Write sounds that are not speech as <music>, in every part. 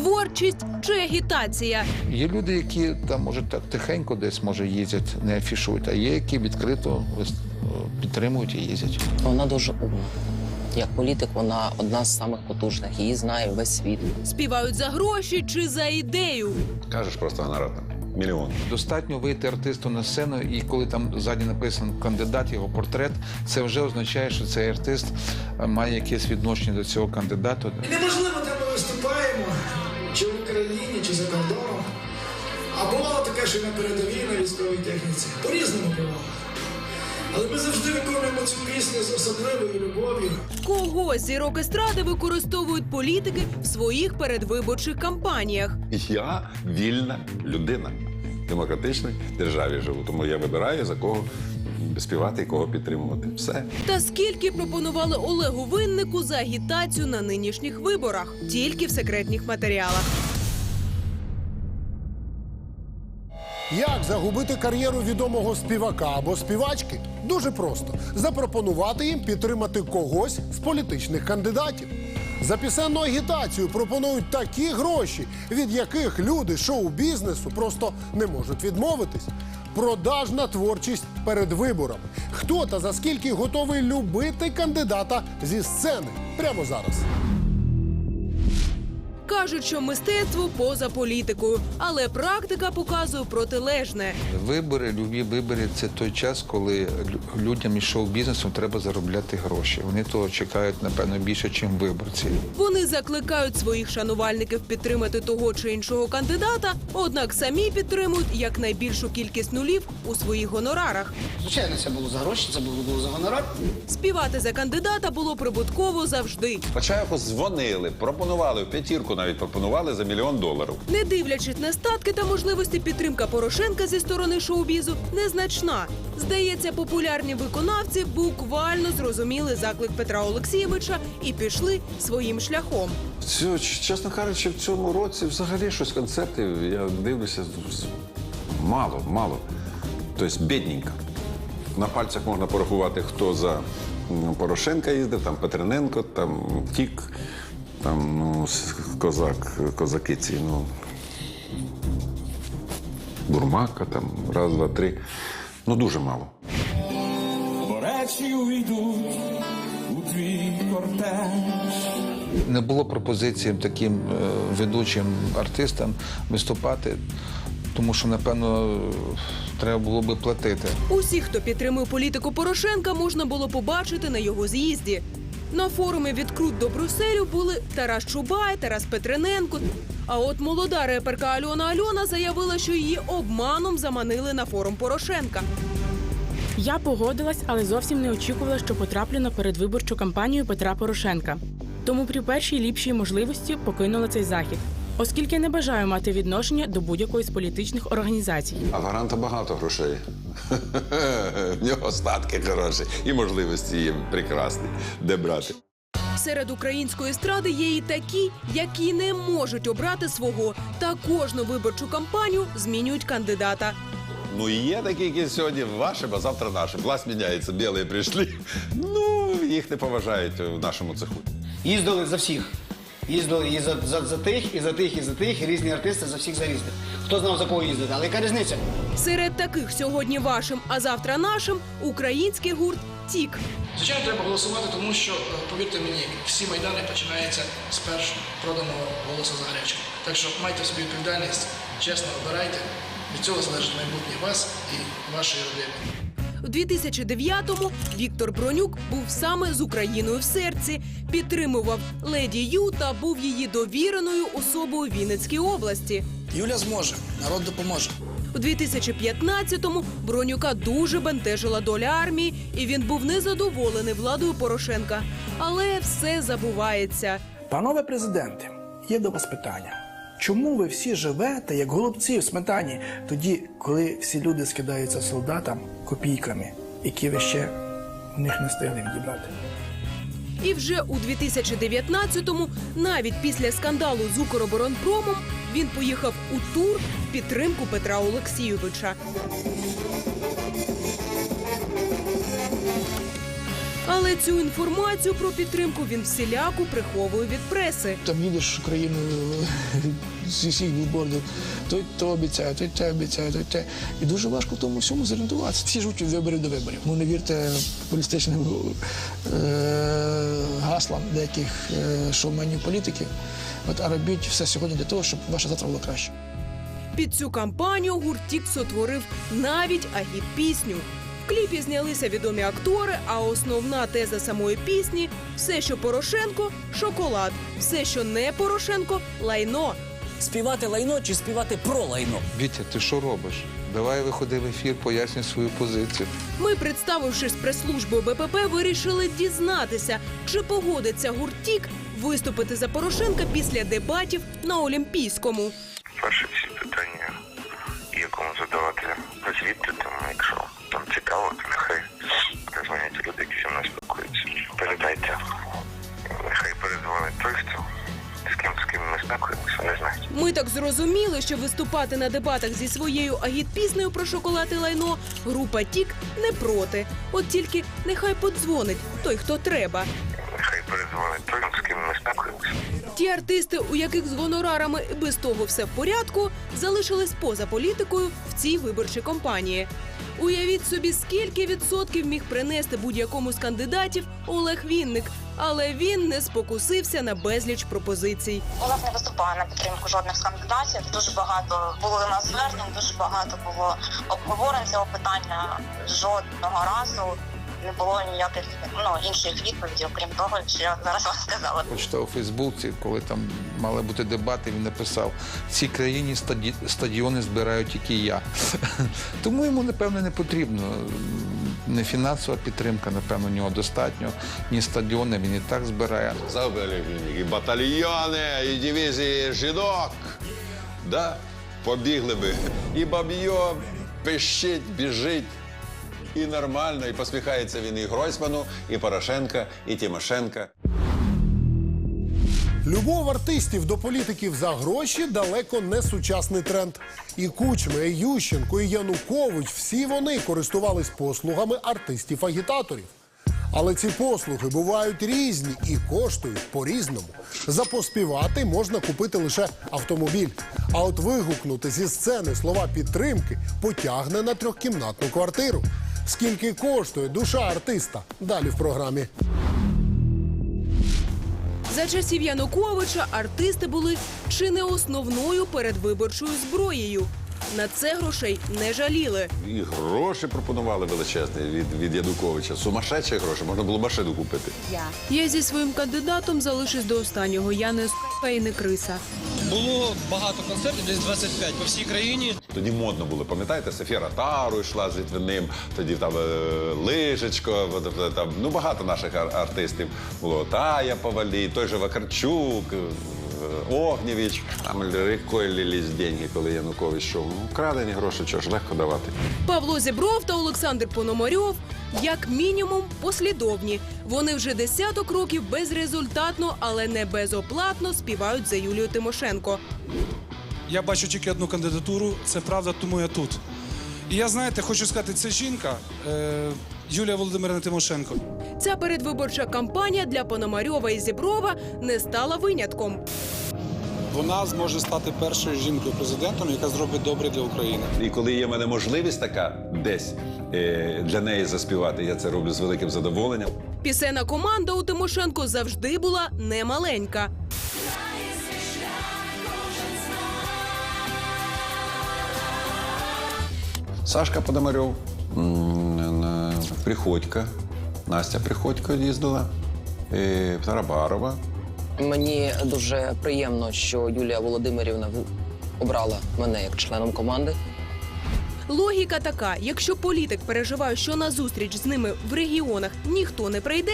Творчість чи агітація. Є люди, які там може так тихенько десь може їздять, не афішують, а є, які відкрито вис- підтримують і їздять. Вона дуже умна. Як політик, вона одна з самих потужних. Її знає весь світ. Співають за гроші чи за ідею. Кажеш просто гонорар там мільйон. Достатньо вийти артисту на сцену, і коли там ззаді написано кандидат, його портрет, це вже означає, що цей артист е, має якесь відношення до цього кандидату. І Україні, чи за кордоном. А бувало таке, що на передовій на військовій техніці. По-різному бувало. Але ми завжди виконуємо цю пісню з особливою любов'ю. Кого зірок естради використовують політики в своїх передвиборчих кампаніях? Я вільна людина. В демократичній державі живу. Тому я вибираю за кого співати і кого підтримувати. Все. Та скільки пропонували Олегу Виннику за агітацію на нинішніх виборах? Тільки в секретних матеріалах. Як загубити кар'єру відомого співака або співачки? Дуже просто запропонувати їм підтримати когось з політичних кандидатів. За пісенну агітацію пропонують такі гроші, від яких люди шоу-бізнесу просто не можуть відмовитись. Продажна творчість перед виборами. Хто та за скільки готовий любити кандидата зі сцени прямо зараз. Кажуть, що мистецтво поза політикою, але практика показує протилежне. Вибори, любі вибори це той час, коли людям із шоу-бізнесу треба заробляти гроші. Вони того чекають, напевно, більше, ніж виборці. Вони закликають своїх шанувальників підтримати того чи іншого кандидата, однак самі підтримують якнайбільшу кількість нулів у своїх гонорарах. Звичайно, це було за гроші, це було за гонорар. Співати за кандидата було прибутково завжди. Почаєву дзвонили, пропонували в п'ятірку, навіть пропонували за мільйон доларів. Не дивлячись на статки та можливості, підтримка Порошенка зі сторони шоу-бізу незначна. Здається, популярні виконавці буквально зрозуміли заклик Петра Олексійовича і пішли своїм шляхом. Цю, чесно кажучи, в цьому році взагалі щось концертів, я дивлюся, мало, мало. Тобто бідненько. На пальцях можна порахувати, хто за Порошенка їздив, там Петрененко, там Тік, там ну, козак, козаки ці, ну. Бурмака, там, раз, два, три. Ну, дуже мало. бо речі уйдуть у твій кортеж. Не було пропозиції таким е, ведучим артистам виступати, тому що, напевно, треба було би платити. Усіх, хто підтримує політику Порошенка, можна було побачити на його з'їзді. На форумі «Відкрут до Брюсселю були Тарас Чубай, Тарас Петрененко. А от молода реперка Альона Альона заявила, що її обманом заманили на форум Порошенка. Я погодилась, але зовсім не очікувала, що потраплю на передвиборчу кампанію Петра Порошенка. Тому при першій ліпшій можливості покинула цей захід, оскільки не бажаю мати відношення до будь-якої з політичних організацій. А гаранта багато грошей. <laughs> В нього статки хороші і можливості є прекрасні. Де брати? Серед української естради є і такі, які не можуть обрати свого, та кожну виборчу кампанію змінюють кандидата. Ну, є такі, які сьогодні ваші, а завтра наші. Власть міняється, білі прийшли. Ну, їх не поважають в нашому цеху. Їздили за всіх. Їздили і за, за, за тих, і за тих, і за тих, і різні артисти за всіх за різних. Хто знав за кого їздити, але яка різниця? Серед таких сьогодні вашим, а завтра нашим український гурт Тік. Звичайно, треба голосувати, тому що, е, повірте мені, всі майдани починаються з першого проданого голосу за гречку. Так що майте собі відповідальність, чесно обирайте. Від цього залежить майбутнє вас і вашої родини. У 2009-му Віктор Бронюк був саме з Україною в серці, підтримував леді Ю та був її довіреною особою Вінницькій області. Юля зможе, народ допоможе. У 2015-му Бронюка дуже бентежила доля армії, і він був незадоволений владою Порошенка. Але все забувається. Панове президенти, є до вас питання. Чому ви всі живете як голубці в сметані, тоді, коли всі люди скидаються солдатам копійками, які ви ще в них не встигли відібрати? І вже у 2019-му, навіть після скандалу з Укроборонпромом, він поїхав у тур в підтримку Петра Олексійовича. Але цю інформацію про підтримку він всіляко приховує від преси. Там їдеш Україну зі всіх бікбордів, той то обіцяє, той те обіцяє, той те. І дуже важко в тому всьому зорієнтуватися. Всі живуть від виборів до виборів. Ну не вірте політичним е- гаслам деяких е- шоуменів політиків. От, а робіть все сьогодні для того, щоб ваше завтра було краще. Під цю кампанію гуртік сотворив навіть агіт-пісню. В кліпі знялися відомі актори, а основна теза самої пісні все, що Порошенко шоколад, все, що не Порошенко лайно. Співати лайно чи співати про лайно? Вітя, ти що робиш? Давай виходи в ефір, пояснюй свою позицію. Ми, представившись прес-службою БПП, вирішили дізнатися, чи погодиться гуртік виступити за Порошенка після дебатів на Олімпійському. перші всі питання, якому задавати звідти, там, якщо там цікаво, то нехай перезвонять люди, які зі мною спілкуються. Передайте, нехай передзвонить той, хто з ким з ким ми спілкуємося, не знають. Ми так зрозуміли, що виступати на дебатах зі своєю агіт-піснею про шоколад і лайно група Тік не проти. От тільки нехай подзвонить той, хто треба. Нехай передзвонить той, з ким ми спілкуємося. Ті артисти, у яких з гонорарами і без того все в порядку, залишились поза політикою в цій виборчій кампанії. Уявіть собі, скільки відсотків міг принести будь-якому з кандидатів Олег Вінник, але він не спокусився на безліч пропозицій. Олег не виступає на підтримку жодних з кандидатів. Дуже багато було у нас звернень, дуже багато було обговорень цього питання. Жодного разу не було ніяких ну інших відповідей, окрім того, що я зараз вам сказала. Почитав у Фейсбуці, коли там мали бути дебати, він написав: в цій країні стаді- стадіони збираю тільки я. <laughs> Тому йому, напевно, не потрібно. Не фінансова підтримка, напевно, у нього достатньо, ні стадіони він і так збирає. Забили і батальйони, і дивізії жінок. Да, побігли би. І баб'йо пищить, біжить. І нормально, і посміхається він і Гройсману, і Порошенка, і Тимошенка. Любов артистів до політиків за гроші далеко не сучасний тренд. І Кучма, і Ющенко, і Янукович всі вони користувались послугами артистів-агітаторів. Але ці послуги бувають різні і коштують по-різному. Запоспівати можна купити лише автомобіль. А от вигукнути зі сцени слова підтримки потягне на трьохкімнатну квартиру. Скільки коштує душа артиста? Далі в програмі. За часів Януковича артисти були чи не основною передвиборчою зброєю. На це грошей не жаліли. І гроші пропонували величезні від, від Януковича. Сумасшедші гроші, можна було машину купити. Я зі своїм кандидатом залишусь до останнього. Я не с**ка і не криса. Було багато концертів, десь 25 по всій країні. Тоді модно було, пам'ятаєте, Софія Ротару йшла з Літвиним, тоді там е, Лижечко, там, ну багато наших ар- артистів було. Тая Повалій, той же Вакарчук, Огнєвіч. Там легко лілись деньги, коли Янукович йшов. Ну, крадені гроші, чого ж легко давати. Павло Зібров та Олександр Пономарьов як мінімум послідовні. Вони вже десяток років безрезультатно, але не безоплатно співають за Юлію Тимошенко. Я бачу тільки одну кандидатуру, це правда, тому я тут. І я, знаєте, хочу сказати, це жінка е, Юлія Володимирівна Тимошенко. Ця передвиборча кампанія для Пономарьова і Зіброва не стала винятком. Вона зможе стати першою жінкою президентом, яка зробить добре для України. І коли є в мене можливість така десь е, для неї заспівати, я це роблю з великим задоволенням. Пісенна команда у Тимошенко завжди була немаленька. Сашка Подомарьов, Приходько, Настя Приходько їздила, і Тарабарова. Мені дуже приємно, що Юлія Володимирівна обрала мене як членом команди. Логіка така: якщо політик переживає, що на зустріч з ними в регіонах ніхто не прийде,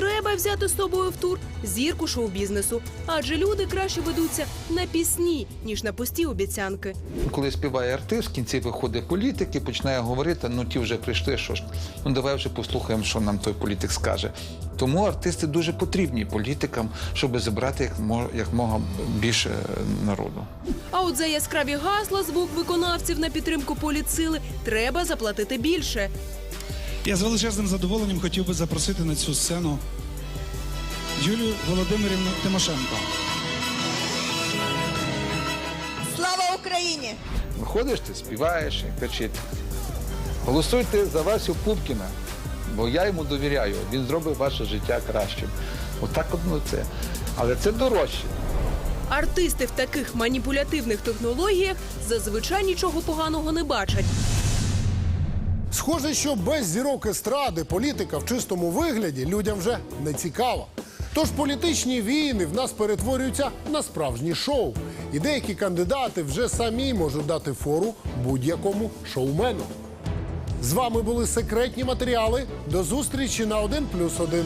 треба взяти з собою в тур зірку шоу-бізнесу. Адже люди краще ведуться на пісні, ніж на пусті обіцянки. Коли співає артист, в кінці виходить політик і починає говорити: ну ті вже прийшли, що ж, ну давай вже послухаємо, що нам той політик скаже. Тому артисти дуже потрібні політикам, щоб зібрати як мо- як мога більше народу. А от за яскраві гасла звук виконавців на підтримку політсили треба заплатити більше. Я з величезним задоволенням хотів би запросити на цю сцену Юлію Володимирівну Тимошенко. Слава Україні! Виходиш, ти співаєш і кричиш. Голосуйте за Васю Пупкіна, бо я йому довіряю. Він зробить ваше життя кращим. Отак одно це. Але це дорожче. Артисти в таких маніпулятивних технологіях зазвичай нічого поганого не бачать. Схоже, що без зірок естради політика в чистому вигляді людям вже не цікава. Тож політичні війни в нас перетворюються на справжні шоу. І деякі кандидати вже самі можуть дати фору будь-якому шоумену. З вами були секретні матеріали. До зустрічі на 1+,1.